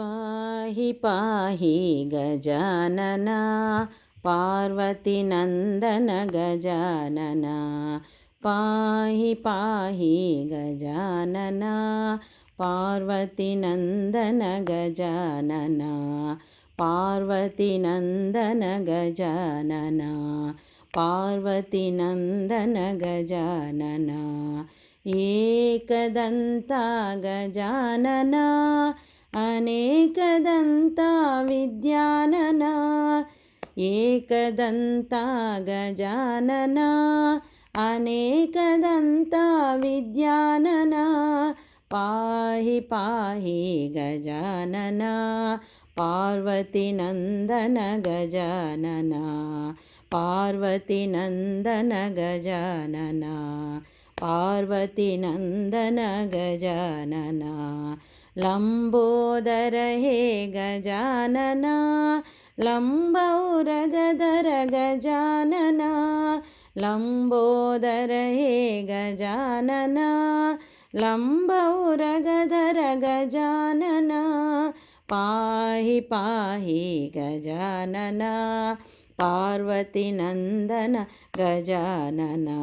पाहि पाहि गजानना पार्वतीनन्दन गजानना पाहि पाहि गजानना पार्वतीनन्दन गजानना पार्वतीनन्दन गजानना पार्वतीनन्दन गजानना एकदन्ता गजानना अनेकदन्ता विद्यानना एकदन्ता गजानना अनेकदन्ता विद्यानना पाहि पाहि गजानना पार्वतीनन्दन गजानना पार्वतीनन्दन गजानना पार्वतीनन्दन गजानना लम्बोदर हे गजानना लम्बौरगदर गजानना लम्बोदर हे गजानना लम्बौरगदर गजानना पाहि पाहि गजानना पार्वतीनन्दन गजानना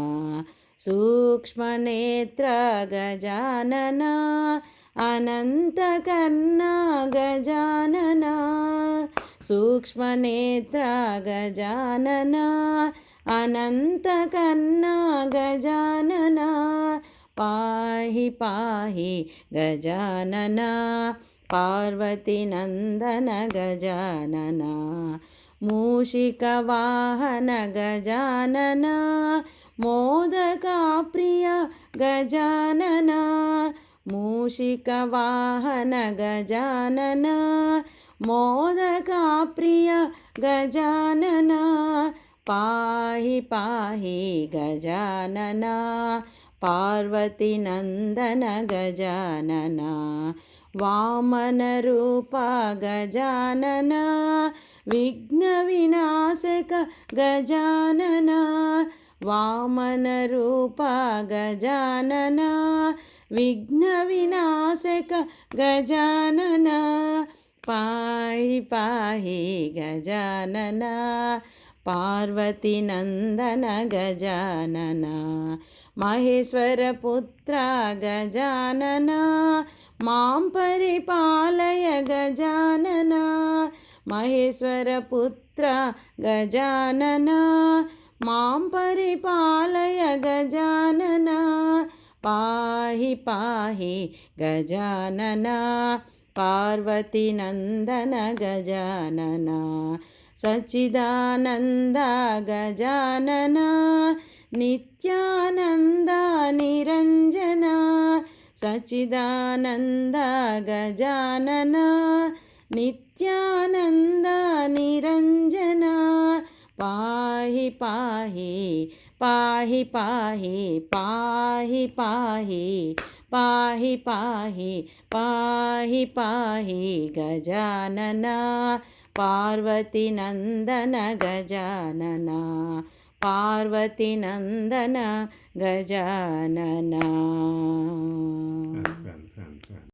सूक्ष्मनेत्र गजानना अनन्तकर्णा गजानना सूक्ष्मनेत्र गजानना अनन्तकर्णा गजानना पाहि पाहि गजानना पार्वतीनन्दन गजानना मूषिकवाहन गजानना मोदकाप्रिय गजानना मूषिकवाहन गजानना मोदकाप्रिय गजानना पाहि पाहि गजानना पार्वतीनन्दन गजानना वामनरूपा गजानना विघ्नविनाशक गजानना वामनरूपा गजानना విఘ్న వినాశక గజానన. పాయి పాయి గజానన. పార్వతి నందన గజానన. మహేశ్వర పుత్ర గజానన. మాం పరిపాలయ గజానన. మహేశ్వర పుత్ర గజానన. మాం పరిపాలయ గజాననా. पाहि पाहि गजानना पार्वतीनन्दन गजानना सच्चिदानन्दा गजानना नित्यानन्दा निरञ्जना सच्चिदानन्दा गजानना नित्यानन्दा निरञ्जना पाहि पाहि पाहि पाहि पाहि पाहि पाहि पाहि पाहि पाहि गजानना पार्वतीनन्दन गजानना पार्वतीनन्दन गजानना